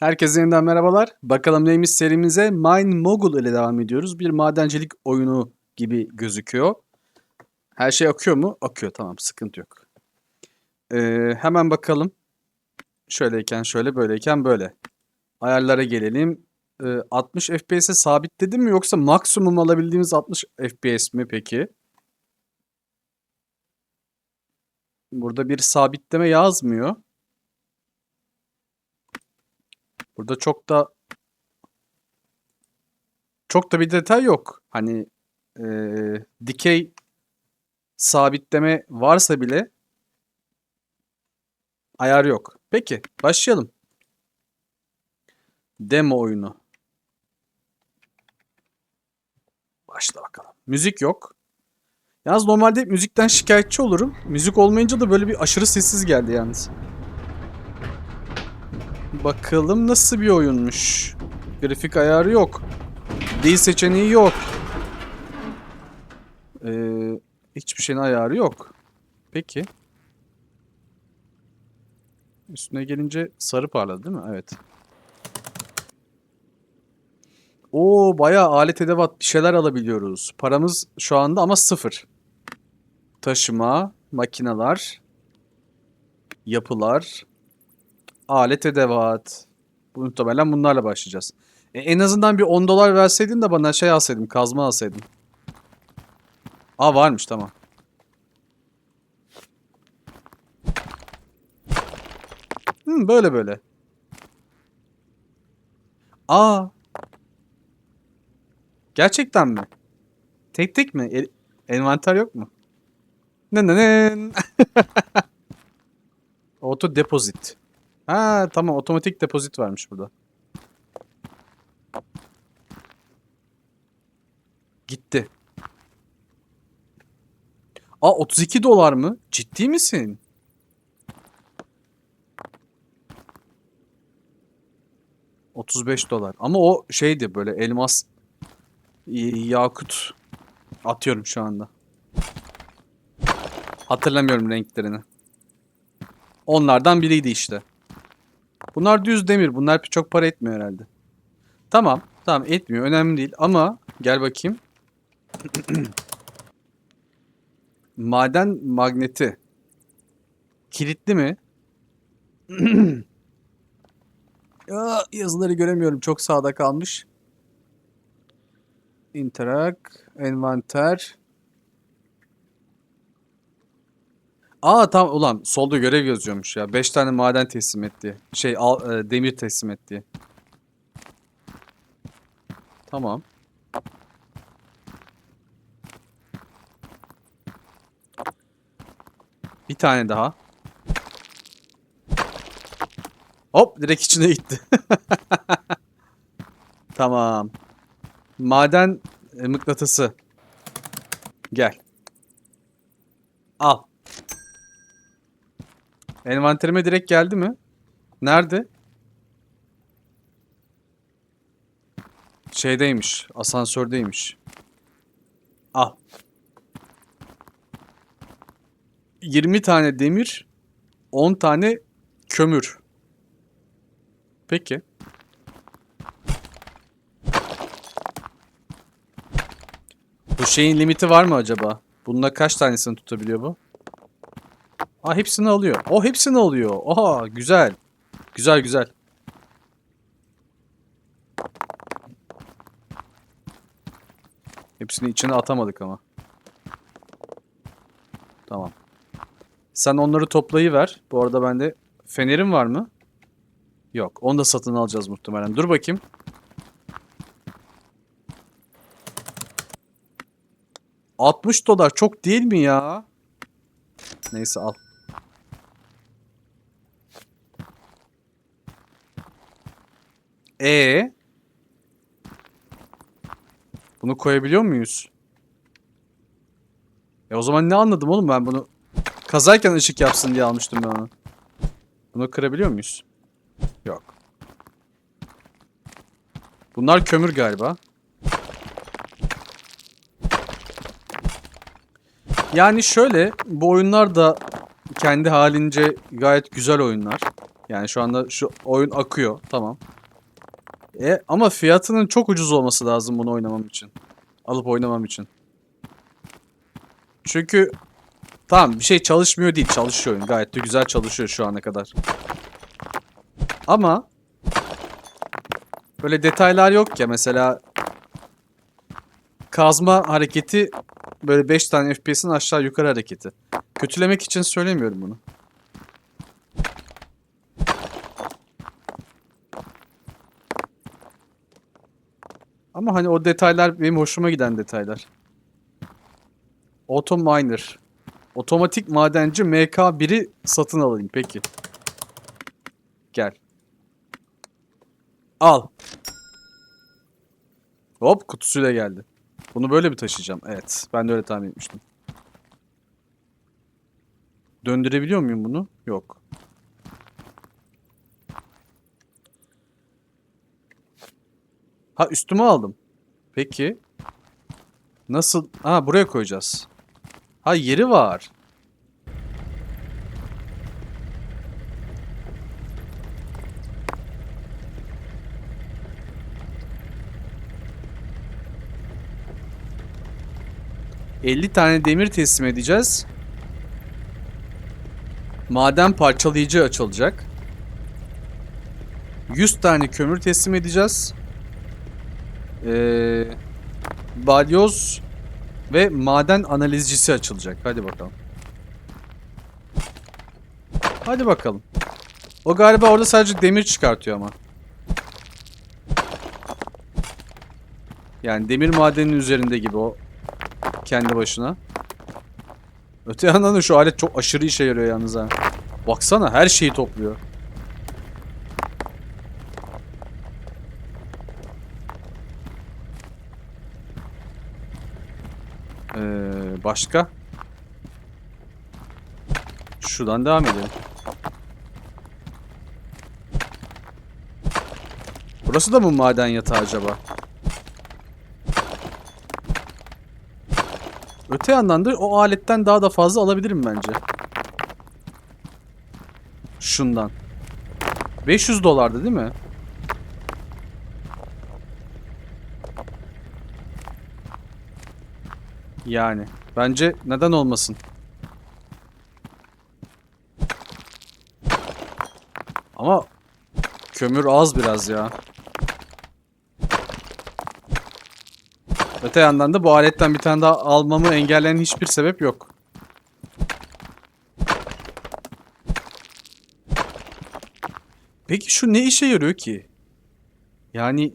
Herkese yeniden merhabalar. Bakalım neymiş serimize Mine Mogul ile devam ediyoruz. Bir madencilik oyunu gibi gözüküyor. Her şey akıyor mu? Akıyor tamam sıkıntı yok. Ee, hemen bakalım. Şöyleyken şöyle böyleyken böyle. Ayarlara gelelim. Ee, 60 FPS'e sabitledim mi yoksa maksimum alabildiğimiz 60 FPS mi peki? Burada bir sabitleme yazmıyor. Burada çok da çok da bir detay yok. Hani eee, dikey sabitleme varsa bile ayar yok. Peki başlayalım. Demo oyunu. Başla bakalım. Müzik yok. Yalnız normalde müzikten şikayetçi olurum. Müzik olmayınca da böyle bir aşırı sessiz geldi yalnız. Bakalım nasıl bir oyunmuş. Grafik ayarı yok. Dil seçeneği yok. Ee, hiçbir şeyin ayarı yok. Peki. Üstüne gelince sarı parladı değil mi? Evet. Oo bayağı alet edevat bir şeyler alabiliyoruz. Paramız şu anda ama sıfır. Taşıma, makineler, yapılar, alet edevat. Bu Muhtemelen bunlarla başlayacağız. E, en azından bir 10 dolar verseydin de bana şey alsaydım, kazma alsaydım. Aa varmış tamam. Hmm, böyle böyle. Aa. Gerçekten mi? Tek tek mi? E- envanter yok mu? Ne ne ne? Auto deposit. Ha tamam otomatik depozit varmış burada. Gitti. Aa 32 dolar mı? Ciddi misin? ...35 dolar. Ama o şeydi böyle elmas... ...yakut... ...atıyorum şu anda. Hatırlamıyorum renklerini. Onlardan biriydi işte. Bunlar düz demir. Bunlar çok para etmiyor herhalde. Tamam. Tamam etmiyor. Önemli değil. Ama gel bakayım. Maden magneti. Kilitli mi? ya, yazıları göremiyorum. Çok sağda kalmış. Interak. Envanter. Aa tamam ulan solda görev yazıyormuş ya. 5 tane maden teslim et diye. Şey al, e, demir teslim et diye. Tamam. Bir tane daha. Hop direkt içine gitti. Tamam. Maden e, mıknatısı. Gel. Al. Envanterime direkt geldi mi? Nerede? Şeydeymiş. Asansördeymiş. Al. 20 tane demir, 10 tane kömür. Peki. Bu şeyin limiti var mı acaba? Bununla kaç tanesini tutabiliyor bu? Aa hepsini alıyor. O hepsini alıyor. Oha güzel. Güzel güzel. Hepsini içine atamadık ama. Tamam. Sen onları toplayıver. Bu arada bende fenerim var mı? Yok. Onu da satın alacağız muhtemelen. Dur bakayım. ...60 dolar çok değil mi ya? Neyse al. E Bunu koyabiliyor muyuz? E o zaman ne anladım oğlum ben bunu kazarken ışık yapsın diye almıştım ben onu. Bunu kırabiliyor muyuz? Yok. Bunlar kömür galiba. Yani şöyle bu oyunlar da kendi halince gayet güzel oyunlar. Yani şu anda şu oyun akıyor. Tamam. E, ama fiyatının çok ucuz olması lazım bunu oynamam için. Alıp oynamam için. Çünkü tamam bir şey çalışmıyor değil. Çalışıyor oyun. Gayet de güzel çalışıyor şu ana kadar. Ama böyle detaylar yok ya mesela kazma hareketi böyle 5 tane FPS'in aşağı yukarı hareketi. Kötülemek için söylemiyorum bunu. Ama hani o detaylar benim hoşuma giden detaylar. Auto Miner. Otomatik madenci MK1'i satın alayım peki. Gel. Al. Hop kutusuyla geldi. Bunu böyle mi taşıyacağım? Evet. Ben de öyle tahmin etmiştim. Döndürebiliyor muyum bunu? Yok. Ha üstüme aldım. Peki. Nasıl? Ha buraya koyacağız. Ha yeri var. ...50 tane demir teslim edeceğiz. Maden parçalayıcı açılacak. 100 tane kömür teslim edeceğiz. Ee, balyoz ve maden analizcisi açılacak. Hadi bakalım. Hadi bakalım. O galiba orada sadece demir çıkartıyor ama. Yani demir madeninin üzerinde gibi o. Kendi başına. Öte yandan da şu alet çok aşırı işe yarıyor yalnız ha. Baksana her şeyi topluyor. Ee, başka? Şuradan devam edelim. Burası da mı maden yatağı acaba? Öte yandan da o aletten daha da fazla alabilirim bence. Şundan. 500 dolardı değil mi? Yani. Bence neden olmasın? Ama kömür az biraz ya. Öte yandan da bu aletten bir tane daha almamı engelleyen hiçbir sebep yok. Peki şu ne işe yarıyor ki? Yani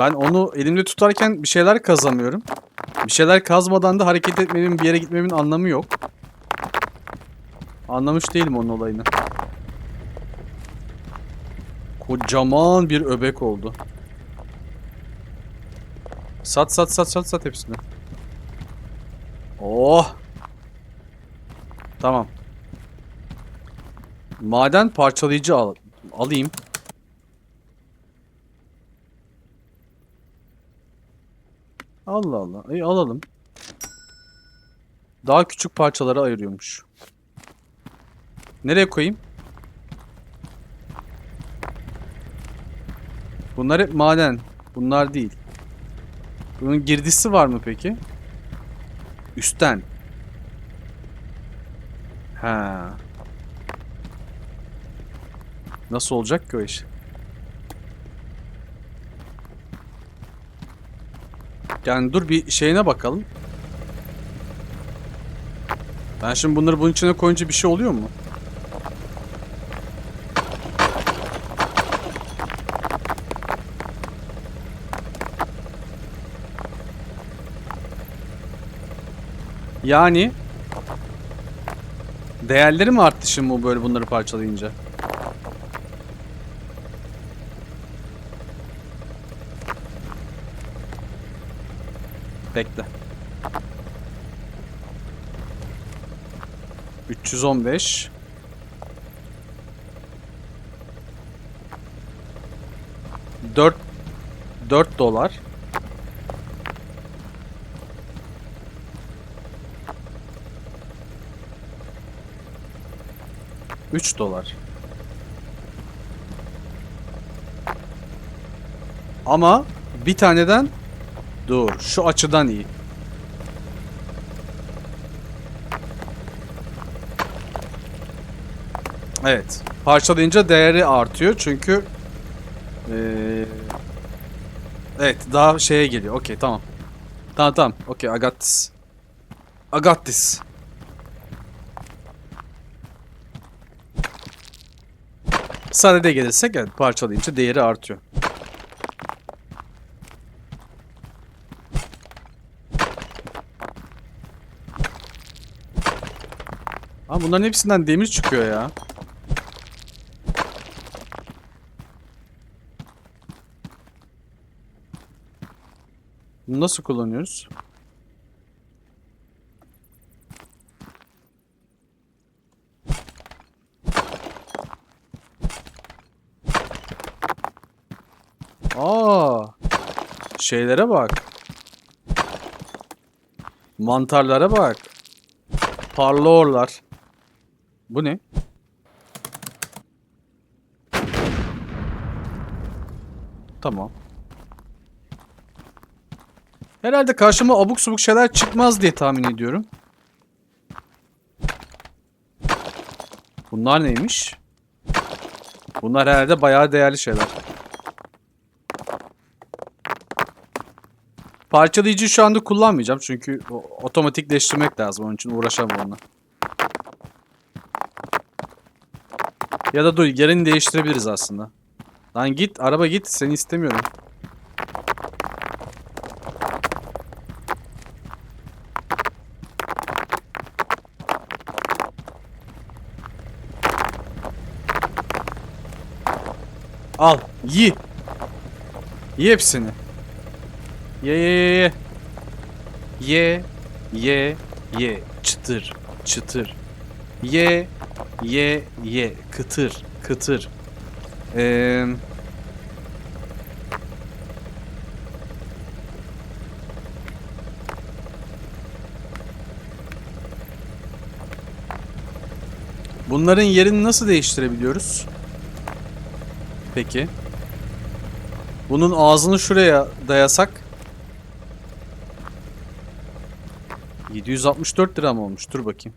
ben onu elimde tutarken bir şeyler kazamıyorum. Bir şeyler kazmadan da hareket etmemin, bir yere gitmemin anlamı yok. Anlamış değilim onun olayını. Kocaman bir öbek oldu. Sat sat sat sat sat hepsini. Oh. Tamam. Maden parçalayıcı al alayım. Allah Allah. İyi alalım. Daha küçük parçalara ayırıyormuş. Nereye koyayım? Bunlar hep maden. Bunlar değil. Bunun girdisi var mı peki? Üstten. Ha. Nasıl olacak ki o iş? Yani dur bir şeyine bakalım. Ben şimdi bunları bunun içine koyunca bir şey oluyor mu? Yani değerleri mi arttı şimdi bu böyle bunları parçalayınca? Bekle. 315 4 4 dolar Üç dolar. Ama bir taneden dur şu açıdan iyi. Evet. Parçalayınca değeri artıyor çünkü eee, Evet daha şeye geliyor. Okey tamam. Tamam tamam. Okey I got this. I got this. Sadede gelirsek evet parçalayınca değeri artıyor. Ama bunların hepsinden demir çıkıyor ya. Bunu nasıl kullanıyoruz? Aa, şeylere bak. Mantarlara bak. Parlorlar. Bu ne? Tamam. Herhalde karşıma abuk subuk şeyler çıkmaz diye tahmin ediyorum. Bunlar neymiş? Bunlar herhalde bayağı değerli şeyler. Parçalayıcı şu anda kullanmayacağım çünkü otomatikleştirmek lazım. Onun için uğraşamam onunla. Ya da dur yerini değiştirebiliriz aslında. Lan git araba git seni istemiyorum. Al yi. Ye hepsini. Ye ye ye ye. Ye ye çıtır çıtır. Ye ye ye kıtır kıtır. Eee Bunların yerini nasıl değiştirebiliyoruz? Peki. Bunun ağzını şuraya dayasak 764 lira mı olmuş? Dur bakayım.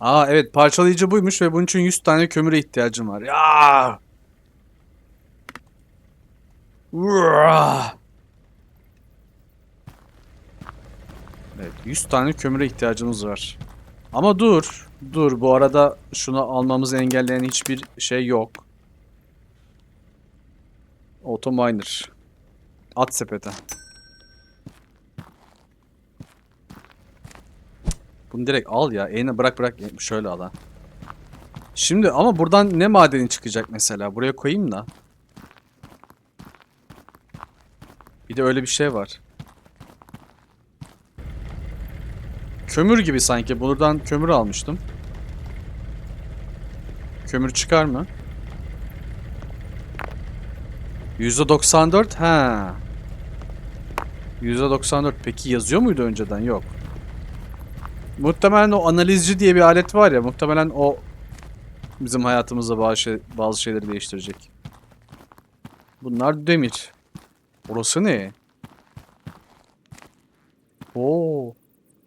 Aa evet parçalayıcı buymuş ve bunun için 100 tane kömüre ihtiyacım var. Ya! Evet 100 tane kömüre ihtiyacımız var. Ama dur. Dur bu arada şunu almamızı engelleyen hiçbir şey yok. Autominer. At sepete. Bunu direkt al ya. Eline bırak bırak. Şöyle al ha. Şimdi ama buradan ne madeni çıkacak mesela? Buraya koyayım da. Bir de öyle bir şey var. Kömür gibi sanki. Buradan kömür almıştım. Kömür çıkar mı? %94 ha. %94 peki yazıyor muydu önceden? Yok. Muhtemelen o analizci diye bir alet var ya. Muhtemelen o bizim hayatımızda bazı, şey, bazı şeyleri değiştirecek. Bunlar demir. Orası ne? Oo.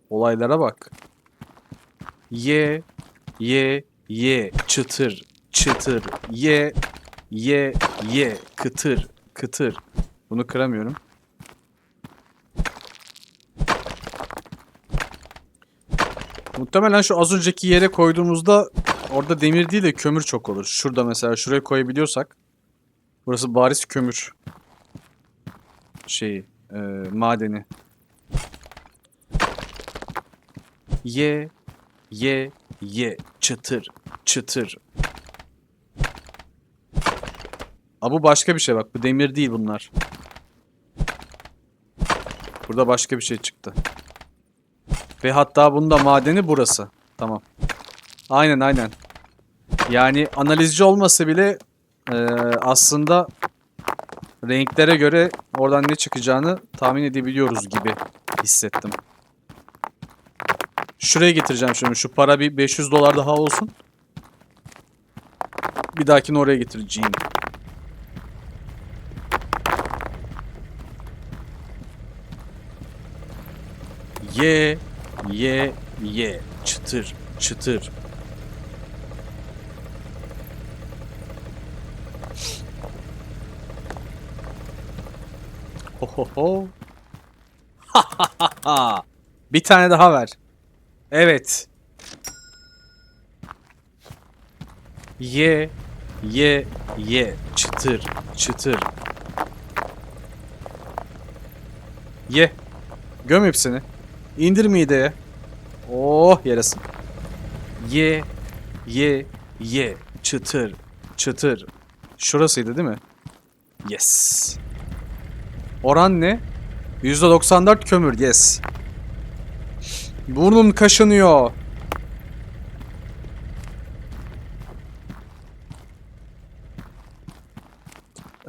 Olaylara bak. Ye, ye, ye, çıtır, çıtır, ye, ye, ye, kıtır, kıtır. Bunu kıramıyorum. Muhtemelen şu az önceki yere koyduğumuzda orada demir değil de kömür çok olur. Şurada mesela şuraya koyabiliyorsak. Burası bariz kömür. Şeyi, e, madeni. Ye, ye, ye, çıtır, çıtır. Aa, bu başka bir şey bak. Bu demir değil bunlar. Burada başka bir şey çıktı. Ve hatta bunda madeni burası. Tamam. Aynen aynen. Yani analizci olmasa bile eee, aslında renklere göre oradan ne çıkacağını tahmin edebiliyoruz gibi. hissettim. Şuraya getireceğim şimdi. Şu para bir 500 dolar daha olsun. Bir dahakini oraya getireceğim. Ye, ye, ye. Çıtır, çıtır. Ho ho ho. Ha ha ha ha. Bir tane daha ver. Evet. Ye, ye, ye. Çıtır, çıtır. Ye. Göm hepsini. İndir mideye. Oh yarasın. Ye, ye, ye. Çıtır, çıtır. Şurasıydı değil mi? Yes. Oran ne? %94 kömür. Yes. Burnum kaşınıyor.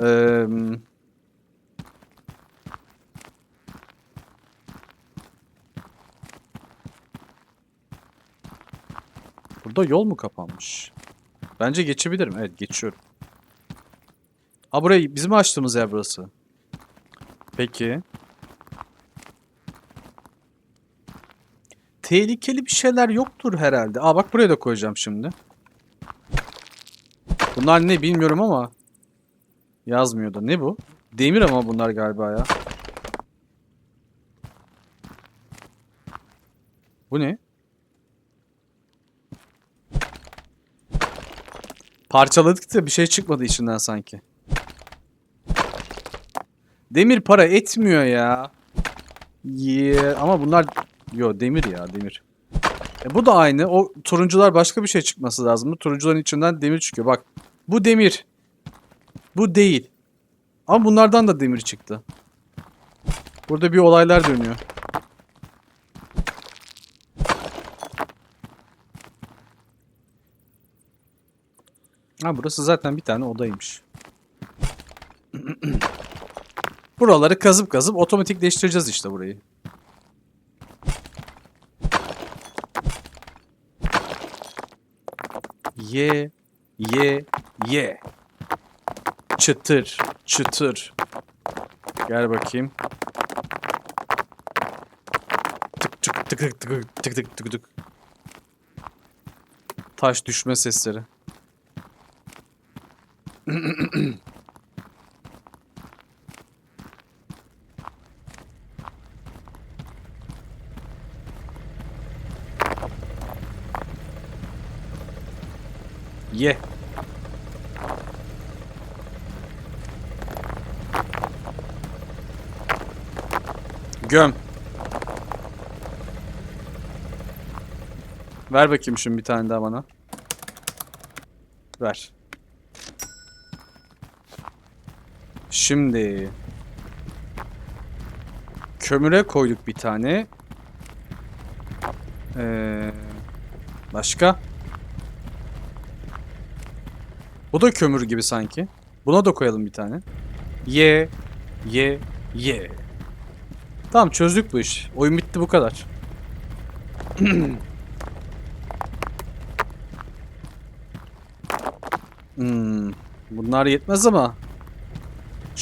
Eee... Burada yol mu kapanmış? Bence geçebilirim. Evet geçiyorum. Ha burayı bizim açtığımız yer burası. Peki. Tehlikeli bir şeyler yoktur herhalde. Aa bak buraya da koyacağım şimdi. Bunlar ne bilmiyorum ama yazmıyordu. Ne bu? Demir ama bunlar galiba ya. Bu ne? Parçaladık da bir şey çıkmadı içinden sanki. Demir para etmiyor ya. Yeah. Ama bunlar... Yo demir ya demir. E bu da aynı. O turuncular başka bir şey çıkması lazım. Bu turuncuların içinden demir çıkıyor. Bak. Bu demir. Bu değil. Ama bunlardan da demir çıktı. Burada bir olaylar dönüyor. Ha burası zaten bir tane odaymış. Buraları kazıp kazıp otomatikleştireceğiz işte burayı. Ye, ye, ye. Çıtır, çıtır. Gel bakayım. Tık tık tık tık tık tık tık tık. Taş düşme sesleri. Ye. Göm. Ver bakayım şimdi bir tane daha bana. Ver. Şimdi kömüre koyduk bir tane. Ee, başka? Bu da kömür gibi sanki. Buna da koyalım bir tane. Ye, ye, ye. Tamam çözdük bu iş. Oyun bitti bu kadar. hmm, bunlar yetmez ama.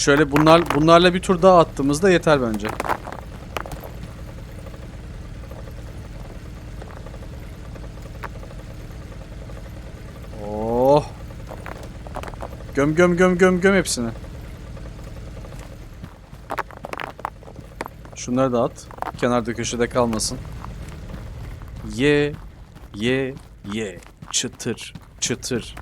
Şöyle bunlar bunlarla bir tur daha attığımızda yeter bence. Oh. Göm göm göm göm göm hepsini. Şunları da at. Kenarda köşede kalmasın. Ye, ye, ye. Çıtır, çıtır.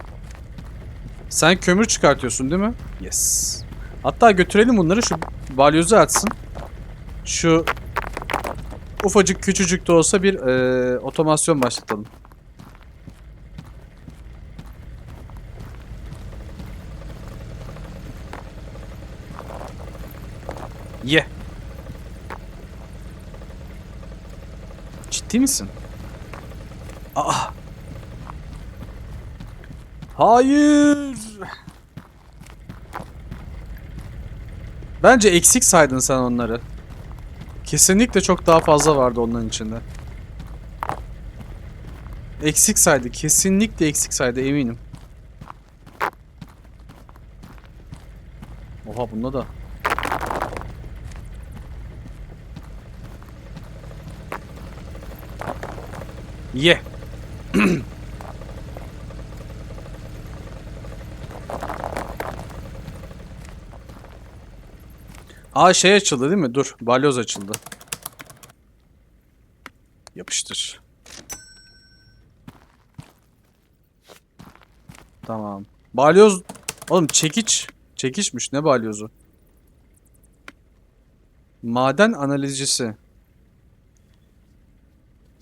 Sen kömür çıkartıyorsun değil mi? Yes. Hatta götürelim bunları şu balyozu atsın. Şu ufacık küçücük de olsa bir e, otomasyon başlatalım. Ye. Ciddi misin? Aa. Hayır. Bence eksik saydın sen onları. Kesinlikle çok daha fazla vardı onların içinde. Eksik saydı. Kesinlikle eksik saydı eminim. Oha bunda da. Ye. Aa şey açıldı değil mi? Dur. Balyoz açıldı. Yapıştır. Tamam. Balyoz... Oğlum çekiç. Çekiçmiş. Ne balyozu? Maden analizcisi.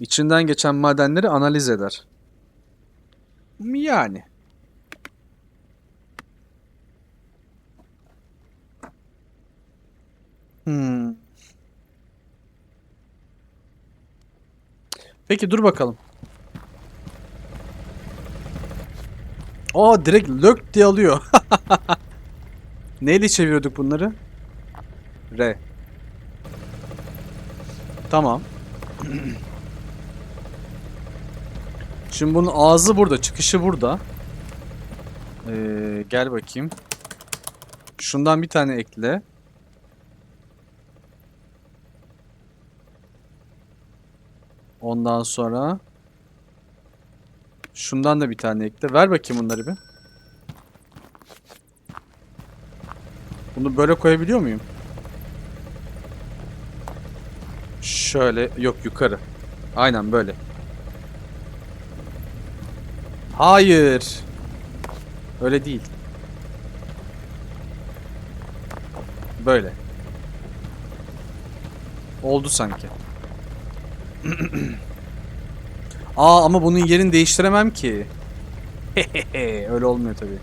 İçinden geçen madenleri analiz eder. Yani. Hmm. Peki dur bakalım. Aa direkt lök diye alıyor. Neyle çeviriyorduk bunları? R. Tamam. Şimdi bunun ağzı burada, çıkışı burada. Ee, gel bakayım. Şundan bir tane ekle. Ondan sonra şundan da bir tane ekle. Ver bakayım bunları bir. Bunu böyle koyabiliyor muyum? Şöyle yok yukarı. Aynen böyle. Hayır. Öyle değil. Böyle. Oldu sanki. Aa ama bunun yerini değiştiremem ki. Öyle olmuyor tabii.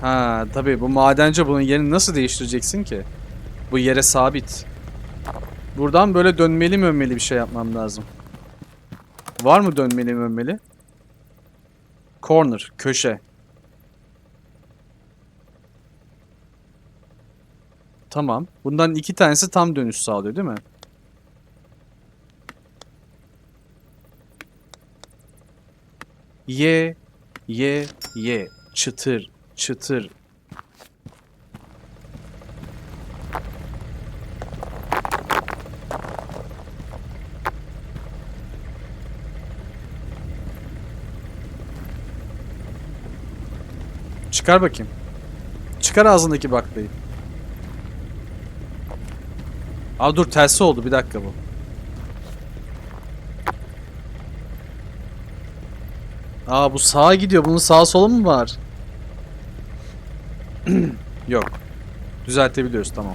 Ha tabii bu madenci bunun yerini nasıl değiştireceksin ki? Bu yere sabit. Buradan böyle dönmeli mönmeli bir şey yapmam lazım. Var mı dönmeli mönmeli? Corner, köşe. Tamam. Bundan iki tanesi tam dönüş sağlıyor değil mi? Ye, ye, ye. Çıtır, çıtır. Çıkar bakayım. Çıkar ağzındaki baklayı. Aa dur tersi oldu bir dakika bu. Aa bu sağa gidiyor. Bunun sağa solu mu var? Yok. Düzeltebiliyoruz tamam.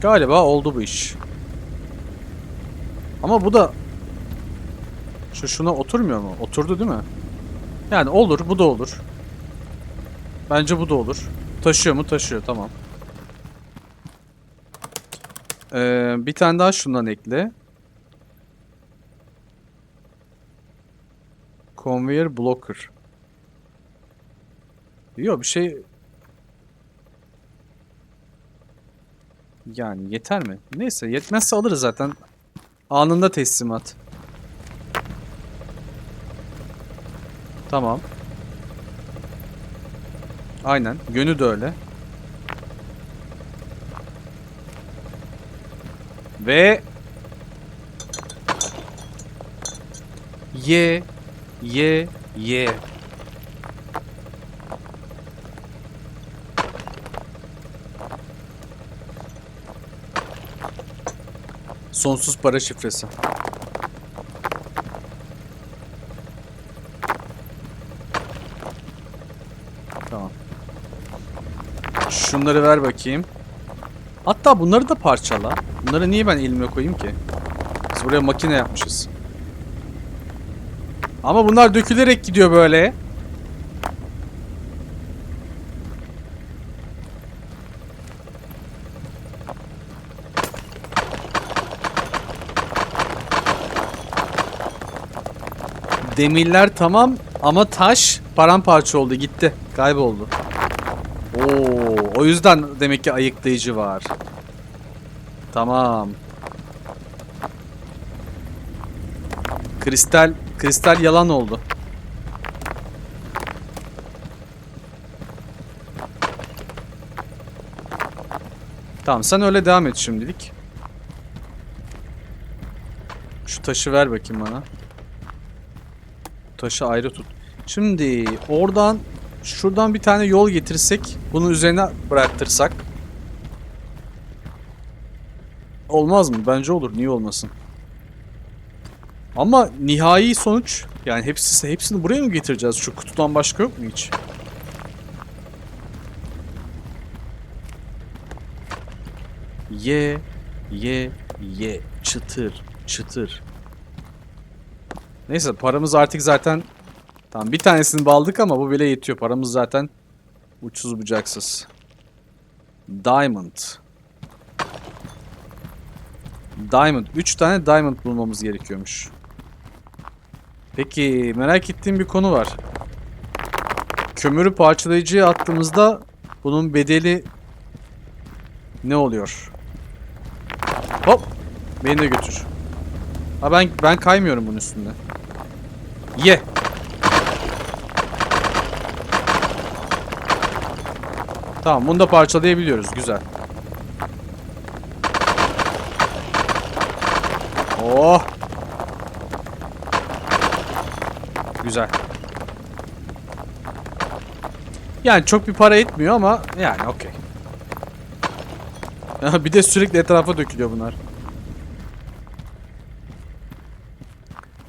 Galiba oldu bu iş. Ama bu da şu şuna oturmuyor mu? Oturdu değil mi? Yani olur, bu da olur. Bence bu da olur. Taşıyor mu? Taşıyor, tamam. Ee, bir tane daha şundan ekle. Conveyor blocker. Yok bir şey... Yani yeter mi? Neyse yetmezse alırız zaten. Anında teslimat. Tamam. Aynen. Yönü de öyle. Ve ye ye ye. Sonsuz para şifresi. Tamam. Şunları ver bakayım. Hatta bunları da parçala. Bunları niye ben elime koyayım ki? Biz buraya makine yapmışız. Ama bunlar dökülerek gidiyor böyle. Demirler tamam ama taş paramparça oldu gitti. Kayboldu. Oo, o yüzden demek ki ayıklayıcı var. Tamam. Kristal kristal yalan oldu. Tamam sen öyle devam et şimdilik. Şu taşı ver bakayım bana. Taşı ayrı tut. Şimdi oradan şuradan bir tane yol getirsek bunu üzerine bıraktırsak olmaz mı? Bence olur. Niye olmasın? Ama nihai sonuç yani hepsi hepsini buraya mı getireceğiz? Şu kutudan başka yok mu hiç? Ye, ye, ye. Çıtır, çıtır. Neyse paramız artık zaten Tamam bir tanesini baldık ama bu bile yetiyor. Paramız zaten uçsuz bucaksız. Diamond. Diamond. 3 tane diamond bulmamız gerekiyormuş. Peki merak ettiğim bir konu var. Kömürü parçalayıcıya attığımızda bunun bedeli ne oluyor? Hop! Beni de götür. Ha ben ben kaymıyorum bunun üstünde. Ye. Tamam bunu da parçalayabiliyoruz. Güzel. Oh. Güzel. Yani çok bir para etmiyor ama yani okey. bir de sürekli etrafa dökülüyor bunlar.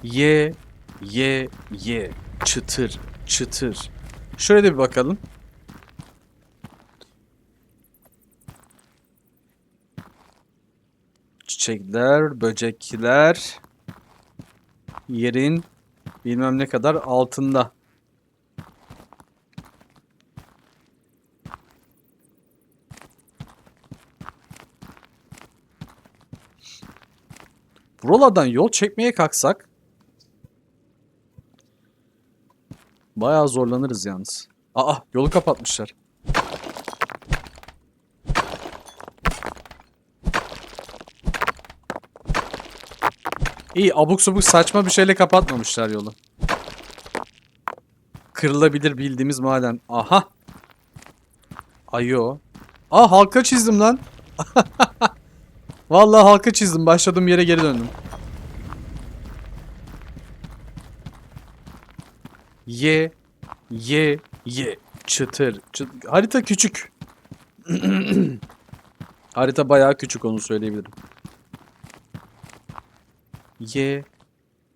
Ye, ye, ye. Çıtır, çıtır. Şöyle de bir bakalım. Çiçekler, böcekler yerin bilmem ne kadar altında. Buralardan yol çekmeye kalksak bayağı zorlanırız yalnız. Aa yolu kapatmışlar. İyi abuk subuk saçma bir şeyle kapatmamışlar yolu. Kırılabilir bildiğimiz maden. Aha. Ayo. Aa halka çizdim lan. Vallahi halka çizdim. Başladığım yere geri döndüm. Ye. Ye. Ye. Çıtır. çıt- Harita küçük. Harita bayağı küçük onu söyleyebilirim. Ye,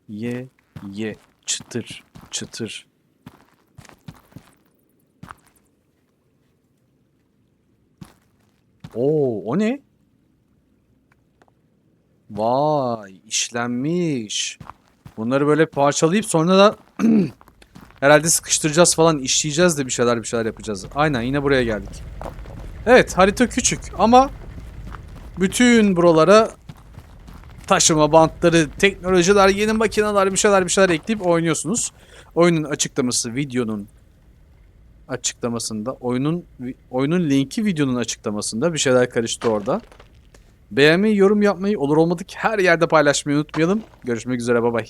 ye, ye. Çıtır, çıtır. Oo, o ne? Vay, işlenmiş. Bunları böyle parçalayıp sonra da herhalde sıkıştıracağız falan, işleyeceğiz de bir şeyler bir şeyler yapacağız. Aynen yine buraya geldik. Evet, harita küçük ama bütün buralara taşıma bantları, teknolojiler, yeni makineler, bir şeyler bir şeyler ekleyip oynuyorsunuz. Oyunun açıklaması videonun açıklamasında, oyunun oyunun linki videonun açıklamasında bir şeyler karıştı orada. Beğenmeyi, yorum yapmayı, olur olmadık her yerde paylaşmayı unutmayalım. Görüşmek üzere, bay bay.